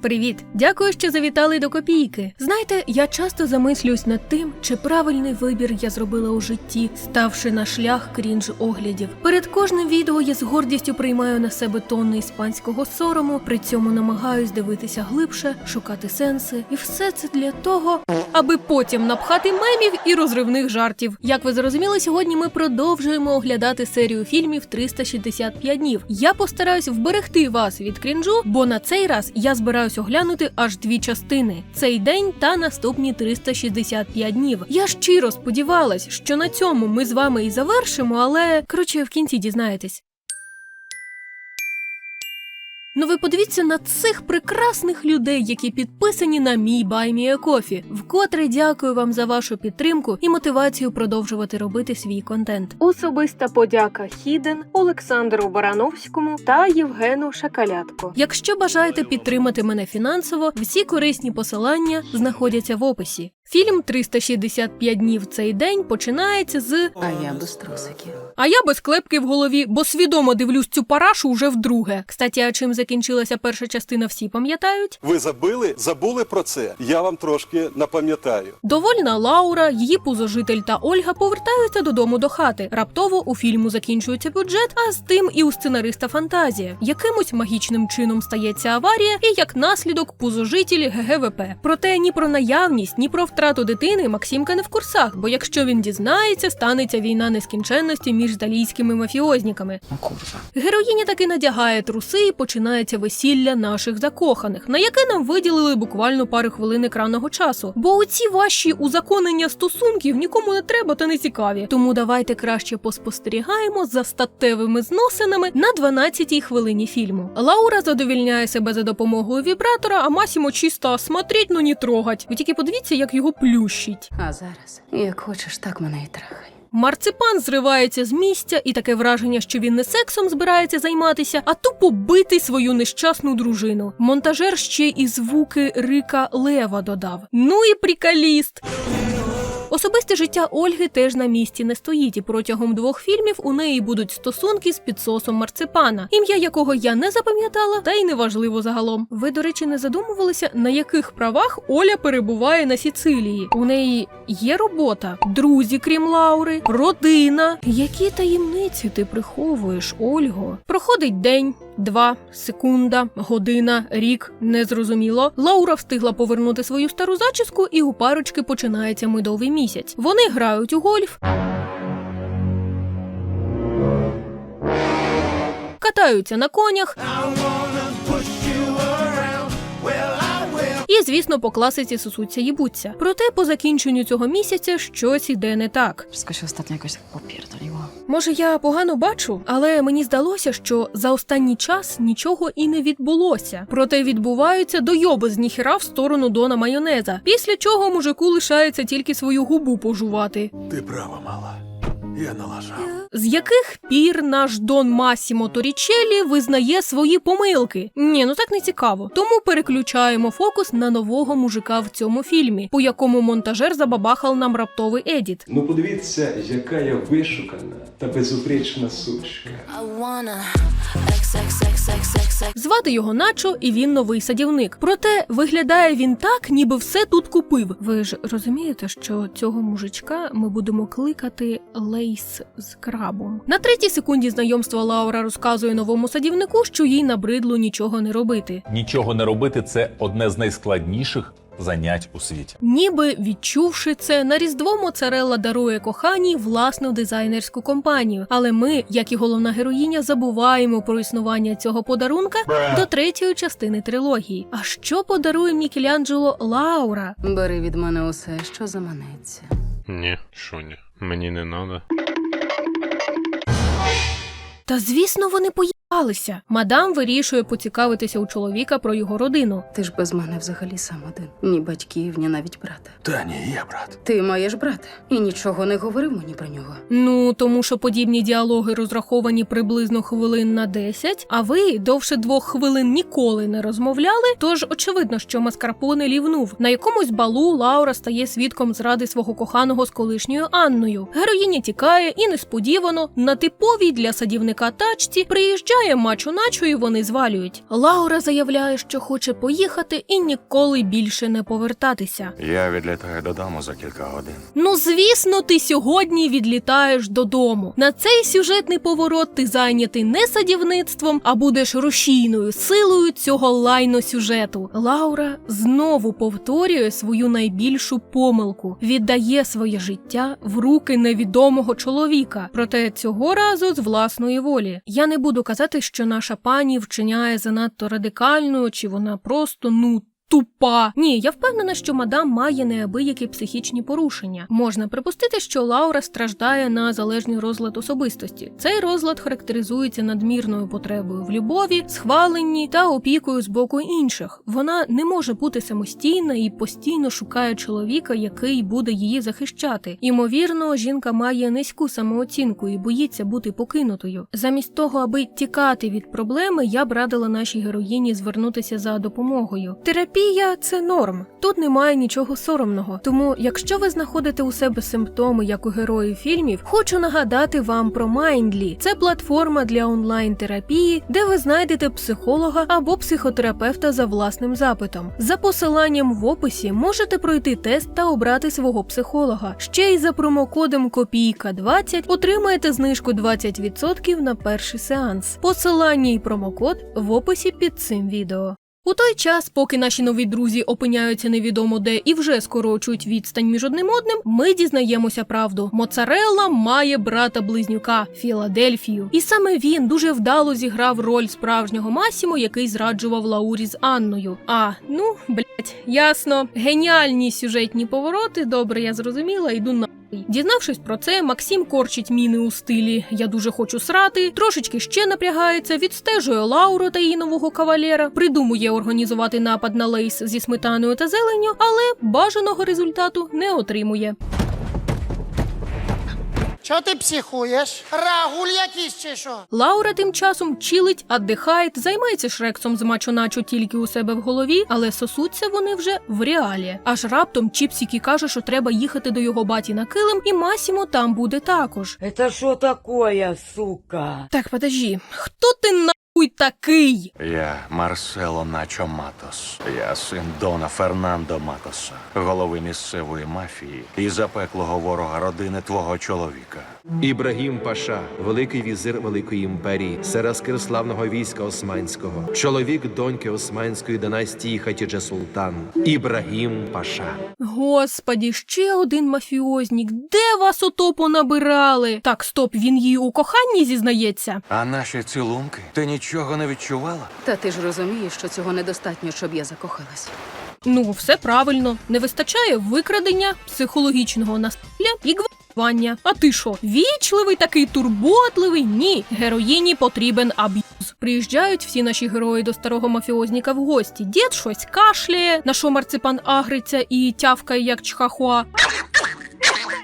Привіт! Дякую, що завітали до копійки. Знаєте, я часто замислююсь над тим, чи правильний вибір я зробила у житті, ставши на шлях крінж оглядів. Перед кожним відео я з гордістю приймаю на себе тонни іспанського сорому, при цьому намагаюсь дивитися глибше, шукати сенси, і все це для того, аби потім напхати мемів і розривних жартів. Як ви зрозуміли, сьогодні ми продовжуємо оглядати серію фільмів 365 днів. Я постараюсь вберегти вас від крінжу, бо на цей раз я збираюсь оглянути аж дві частини: цей день та наступні 365 днів. Я щиро сподівалась, що на цьому ми з вами і завершимо, але коротше в кінці дізнаєтесь. Ну ви подивіться на цих прекрасних людей, які підписані на мій Кофі. Вкотре дякую вам за вашу підтримку і мотивацію продовжувати робити свій контент. Особиста подяка Хіден, Олександру Барановському та Євгену Шакалятко. Якщо бажаєте підтримати мене фінансово, всі корисні посилання знаходяться в описі. Фільм «365 днів цей день починається з А я без трусиків. а я без клепки в голові, бо свідомо дивлюсь цю парашу вже вдруге. Кстати, а чим закінчилася перша частина, всі пам'ятають? Ви забили, забули про це. Я вам трошки напам'ятаю. Довольна Лаура, її пузожитель та Ольга повертаються додому до хати. Раптово у фільму закінчується бюджет, а з тим і у сценариста фантазія. Якимось магічним чином стається аварія, і як наслідок пузожителі ГГВП. Проте ні про наявність, ні про втрату дитини Максимка не в курсах, бо якщо він дізнається, станеться війна нескінченності між італійськими мафіозніками. Героїня таки надягає труси і починається весілля наших закоханих, на яке нам виділили буквально пару хвилин екранного часу. Бо оці ваші узаконення стосунків нікому не треба та не цікаві. Тому давайте краще поспостерігаємо за статевими зносинами на 12-й хвилині фільму. Лаура задовільняє себе за допомогою вібратора, а Масімо чисто смотреть, ну не трогать. Ви тільки подивіться, як його плющить. А зараз, як хочеш, так мене і трахай. Марципан зривається з місця, і таке враження, що він не сексом збирається займатися, а тупо бити свою нещасну дружину. Монтажер ще і звуки рика лева додав. Ну і прикаліст. Особисте життя Ольги теж на місці не стоїть, і протягом двох фільмів у неї будуть стосунки з підсосом марципана, ім'я якого я не запам'ятала, та й неважливо загалом. Ви, до речі, не задумувалися, на яких правах Оля перебуває на Сіцилії. У неї є робота, друзі, крім Лаури, родина. Які таємниці ти приховуєш, Ольго? Проходить день. Два секунда, година, рік незрозуміло. Лаура встигла повернути свою стару зачіску, і у парочки починається медовий місяць. Вони грають у гольф. Катаються на конях. Звісно, по класиці сосуться їбуться. Проте по закінченню цього місяця щось іде не так. Скажи ostatnio jakoś tak popierdoliło. Може, я погано бачу, але мені здалося, що за останній час нічого і не відбулося. Проте відбуваються дойоби з ніхіра в сторону Дона майонеза. Після чого мужику лишається тільки свою губу пожувати. Ти права, мала. Я налажав. З яких пір наш Дон Масімо Торічелі визнає свої помилки? Ні, ну так не цікаво. Тому переключаємо фокус на нового мужика в цьому фільмі, по якому монтажер забабахав нам раптовий едіт. Ну подивіться, яка я вишукана та безупречна сучка. Звати його Начо, і він новий садівник. Проте виглядає він так, ніби все тут купив. Ви ж розумієте, що цього мужичка ми будемо кликати Лейс з крабом. На третій секунді знайомства Лаура розказує новому садівнику, що їй набридло нічого не робити. Нічого не робити це одне з найскладніших занять у світі. Ніби відчувши це, на різдво Моцарелла дарує коханій власну дизайнерську компанію. Але ми, як і головна героїня, забуваємо про існування цього подарунка до третьої частини трилогії. А що подарує Мікеланджело Лаура? Бери від мене усе, що заманеться. Ні, що ні, мені не надо. Та звісно, вони поїбалися. Мадам вирішує поцікавитися у чоловіка про його родину. Ти ж без мене взагалі сам один. Ні батьків, ні навіть брата. Та ні, є брат. Ти маєш брата і нічого не говорив мені про нього. Ну тому що подібні діалоги розраховані приблизно хвилин на 10, а ви довше двох хвилин ніколи не розмовляли. Тож очевидно, що маскарпоне лівнув. На якомусь балу Лаура стає свідком зради свого коханого з колишньою Анною. Героїня тікає і несподівано на типовій для садівника тачці приїжджає немає мачо-начо і вони звалюють. Лаура заявляє, що хоче поїхати і ніколи більше не повертатися. Я відлітаю додому за кілька годин. Ну, звісно, ти сьогодні відлітаєш додому. На цей сюжетний поворот ти зайнятий не садівництвом, а будеш рушійною силою цього лайно сюжету. Лаура знову повторює свою найбільшу помилку, віддає своє життя в руки невідомого чоловіка, проте цього разу з власної волі. Я не буду казати, що наша пані вчиняє занадто радикальною, чи вона просто ну тупа. Ні, я впевнена, що мадам має неабиякі психічні порушення. Можна припустити, що Лаура страждає на залежний розлад особистості. Цей розлад характеризується надмірною потребою в любові, схваленні та опікою з боку інших. Вона не може бути самостійна і постійно шукає чоловіка, який буде її захищати. Імовірно, жінка має низьку самооцінку і боїться бути покинутою. Замість того, аби тікати від проблеми, я б радила нашій героїні звернутися за допомогою. Терапія це норм. Тут немає нічого соромного. Тому, якщо ви знаходите у себе симптоми, як у героїв фільмів, хочу нагадати вам про Mindly. Це платформа для онлайн-терапії, де ви знайдете психолога або психотерапевта за власним запитом. За посиланням в описі можете пройти тест та обрати свого психолога. Ще й за промокодом Копійка 20 отримаєте знижку 20% на перший сеанс. Посилання і промокод в описі під цим відео. У той час, поки наші нові друзі опиняються невідомо де і вже скорочують відстань між одним одним, ми дізнаємося правду. Моцарелла має брата близнюка Філадельфію, і саме він дуже вдало зіграв роль справжнього Масімо, який зраджував Лаурі з Анною. А ну блять, ясно, геніальні сюжетні повороти. Добре, я зрозуміла, йду на. Дізнавшись про це, Максим корчить міни у стилі Я дуже хочу срати, трошечки ще напрягається, відстежує Лауру та її нового кавалера, придумує організувати напад на лейс зі сметаною та зеленню, але бажаного результату не отримує. Чого ти психуєш? Рагуль якийсь чи що? Лаура тим часом чилить, аддихає, займається шрексом з мачо-начо тільки у себе в голові, але сосуться вони вже в реалі. Аж раптом Чіпсікі каже, що треба їхати до його баті на килим, і Масімо там буде також. Це що такое, сука? Так, подожди, хто ти нахуй такий? Я Марсело Начо Матос. Я син Дона Фернандо Матоса, голови місцевої мафії і запеклого ворога родини твого чоловіка. Ібрагім Паша, великий візир Великої імперії, сераскир славного війська Османського, чоловік доньки Османської династії Хатідже Султан. Ібрагім Паша. Господі, ще один мафіознік. Де вас ото понабирали? Так, стоп, він їй у коханні зізнається. А наші цілунки? Ти нічого не відчувала? Та ти ж розумієш, що цього недостатньо, щоб я закохалась. Ну, все правильно. Не вистачає викрадення, психологічного насилля і гвалтування. А ти що, вічливий, такий турботливий? Ні, героїні потрібен аб'юз. Приїжджають всі наші герої до старого мафіозніка в гості. Дід щось кашляє, на що марципан агриться і тявкає як чхахуа.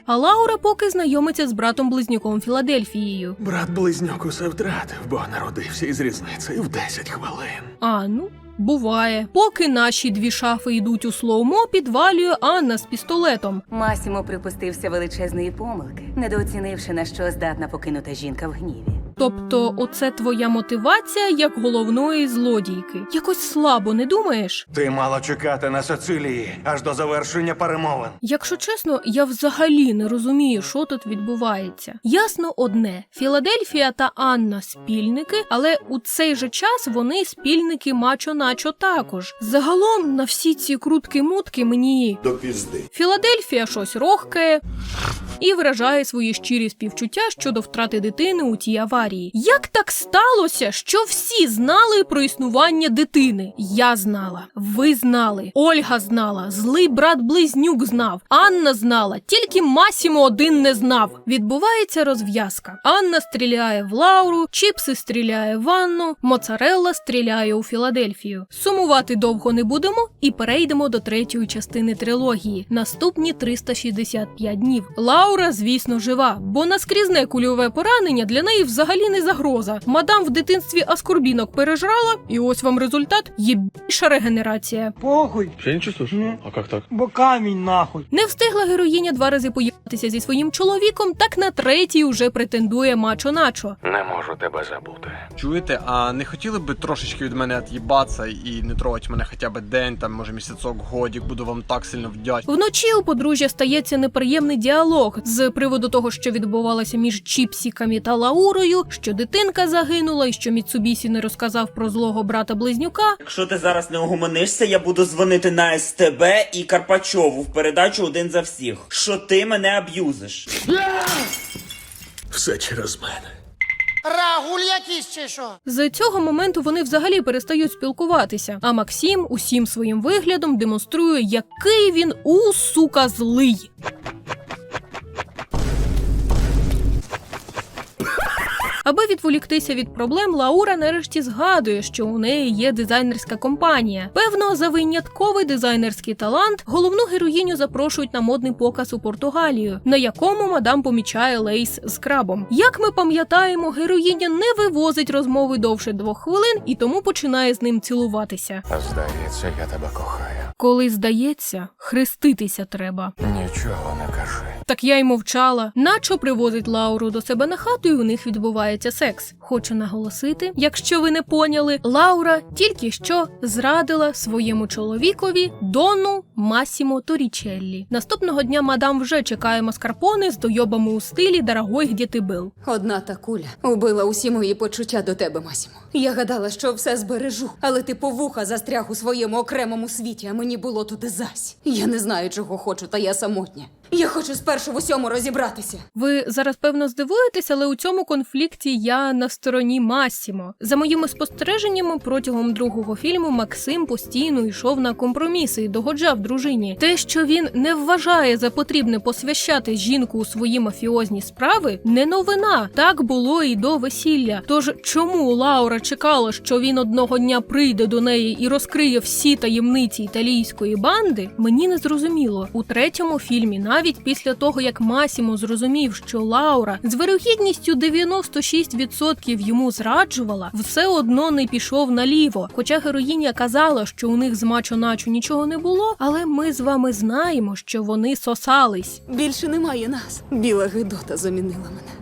А Лаура поки знайомиться з братом близнюком Філадельфією. Брат близнюк усе втратив, бо народився із різницею в 10 хвилин. А ну. Буває, поки наші дві шафи йдуть у слоумо, підвалює Анна з пістолетом. Масімо припустився величезної помилки, недооцінивши на що здатна покинута жінка в гніві. Тобто, оце твоя мотивація як головної злодійки. Якось слабо, не думаєш? Ти мала чекати на Сицилії аж до завершення перемовин. Якщо чесно, я взагалі не розумію, що тут відбувається. Ясно одне: Філадельфія та Анна спільники, але у цей же час вони спільники мачо-начо також. Загалом на всі ці крутки-мутки мені До пізди. Філадельфія щось рохкає і виражає свої щирі співчуття щодо втрати дитини у тій аварії. Як так сталося, що всі знали про існування дитини? Я знала, ви знали, Ольга знала, злий брат близнюк знав, Анна знала, тільки Масімо один не знав. Відбувається розв'язка. Анна стріляє в Лауру, Чіпси стріляє в Анну, Моцарелла стріляє у Філадельфію. Сумувати довго не будемо і перейдемо до третьої частини трилогії. Наступні 365 днів. Лаура, звісно, жива, бо наскрізне кульове поранення для неї взагалі взагалі не загроза. Мадам в дитинстві аскорбінок пережрала, і ось вам результат є більша регенерація. Похуй, Ще не чувствуєш? А як так? бо камінь нахуй. Не встигла героїня два рази поїхатися зі своїм чоловіком, так на третій уже претендує мачо начо. Не можу тебе забути. Чуєте, а не хотіли б трошечки від мене від'їбатися і не трогати мене хоча б день, там, може, місяцок, годік, буду вам так сильно вдячний. Вночі у подружжя стається неприємний діалог з приводу того, що відбувалося між Чіпсіками та Лаурою, що дитинка загинула, і що Міцубісі не розказав про злого брата близнюка. Якщо ти зараз не угомонишся, я буду дзвонити на СТБ і Карпачову в передачу один за всіх. Що ти мене аб'юзиш? Все через мене. Рагуль якийсь чи що? З цього моменту вони взагалі перестають спілкуватися. А Максим усім своїм виглядом демонструє, який він у сука злий. Аби відволіктися від проблем, Лаура нарешті згадує, що у неї є дизайнерська компанія. Певно, за винятковий дизайнерський талант головну героїню запрошують на модний показ у Португалію, на якому мадам помічає лейс з крабом. Як ми пам'ятаємо, героїня не вивозить розмови довше двох хвилин і тому починає з ним цілуватися. Здається, я тебе кохаю. Коли здається, хреститися треба. Нічого не кажи. Так я й мовчала. Начо привозить Лауру до себе на хату, і у них відбувається секс. Хочу наголосити, якщо ви не поняли, Лаура тільки що зрадила своєму чоловікові Дону Масімо Торічеллі. Наступного дня мадам вже чекає маскарпоне з дойобами у стилі «Дорогой, где ти бил. Одна та куля убила усі мої почуття до тебе, Масімо. Я гадала, що все збережу, але ти по вуха застряг у своєму окремому світі, а мені було туди зась. Я не знаю, чого хочу, та я самотня. Я хочу спершу в усьому розібратися. Ви зараз певно здивуєтесь, але у цьому конфлікті я на стороні Масімо. За моїми спостереженнями, протягом другого фільму Максим постійно йшов на компроміси і догоджав дружині. Те, що він не вважає за потрібне посвящати жінку у свої мафіозні справи, не новина. Так було і до весілля. Тож чому Лаура чекала, що він одного дня прийде до неї і розкриє всі таємниці італійської банди, мені не зрозуміло. У третьому фільмі, навіть після того як Масімо зрозумів, що Лаура з вирогідністю 96% йому зраджувала, все одно не пішов наліво. Хоча героїня казала, що у них з мачо начо нічого не було, але ми з вами знаємо, що вони сосались. Більше немає нас. Біла гидота замінила мене.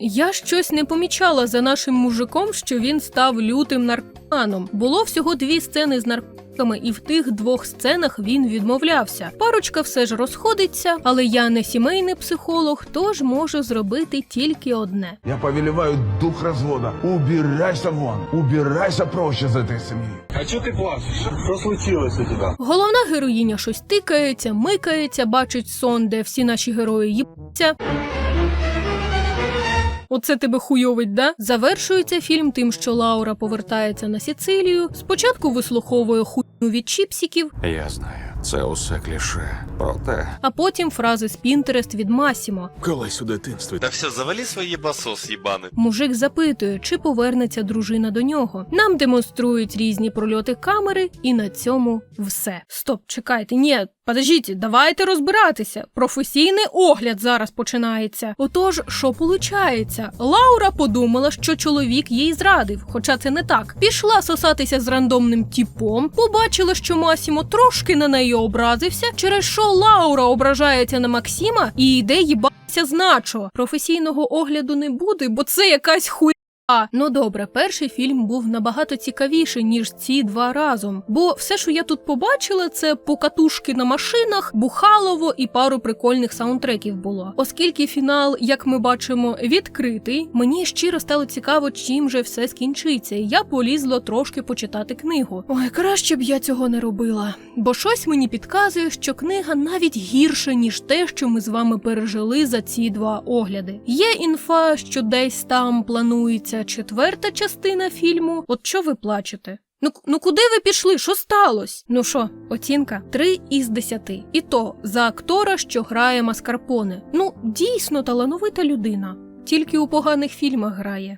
Я щось не помічала за нашим мужиком, що він став лютим наркоманом. Було всього дві сцени з наркотиками, і в тих двох сценах він відмовлявся. Парочка все ж розходиться, але я не сімейний психолог, тож можу зробити тільки одне. Я повелеваю дух развода. Убирайся вон. Убирайся проще з этой семьи. А чого ти плачеш? Що случилось у тебе? Головна героїня щось тикається, микається, бачить сон, де всі наші герої їбаться. Оце тебе хуйовить, да? Завершується фільм тим, що Лаура повертається на Сіцилію. Спочатку вислуховує хуйну від чіпсіків, Я знаю, це усе кліше. Проте а потім фрази з Пінтерест від Масімо. Колись у дитинстві. Та все, завалі свої басос, їбаний. Мужик запитує, чи повернеться дружина до нього. Нам демонструють різні прольоти камери, і на цьому все. Стоп, чекайте, ні, подождіть, давайте розбиратися. Професійний огляд зараз починається. Отож, що получається? Лаура подумала, що чоловік їй зрадив, хоча це не так. Пішла сосатися з рандомним тіпом, побачила, що Масімо трошки на неї образився, через що Лаура ображається на Максима і йде їбатися з начо. Професійного огляду не буде, бо це якась хуй. А, ну добре, перший фільм був набагато цікавіший, ніж ці два разом. Бо все, що я тут побачила, це покатушки на машинах, бухалово і пару прикольних саундтреків було. Оскільки фінал, як ми бачимо, відкритий, мені щиро стало цікаво, чим же все скінчиться, і я полізла трошки почитати книгу. Ой, краще б я цього не робила. Бо щось мені підказує, що книга навіть гірша, ніж те, що ми з вами пережили за ці два огляди. Є інфа, що десь там планується четверта частина фільму. От що ви плачете? Ну, ну куди ви пішли? Що сталося? Ну що, оцінка 3 із 10. І то за актора, що грає Маскарпоне. Ну, дійсно талановита людина. Тільки у поганих фільмах грає.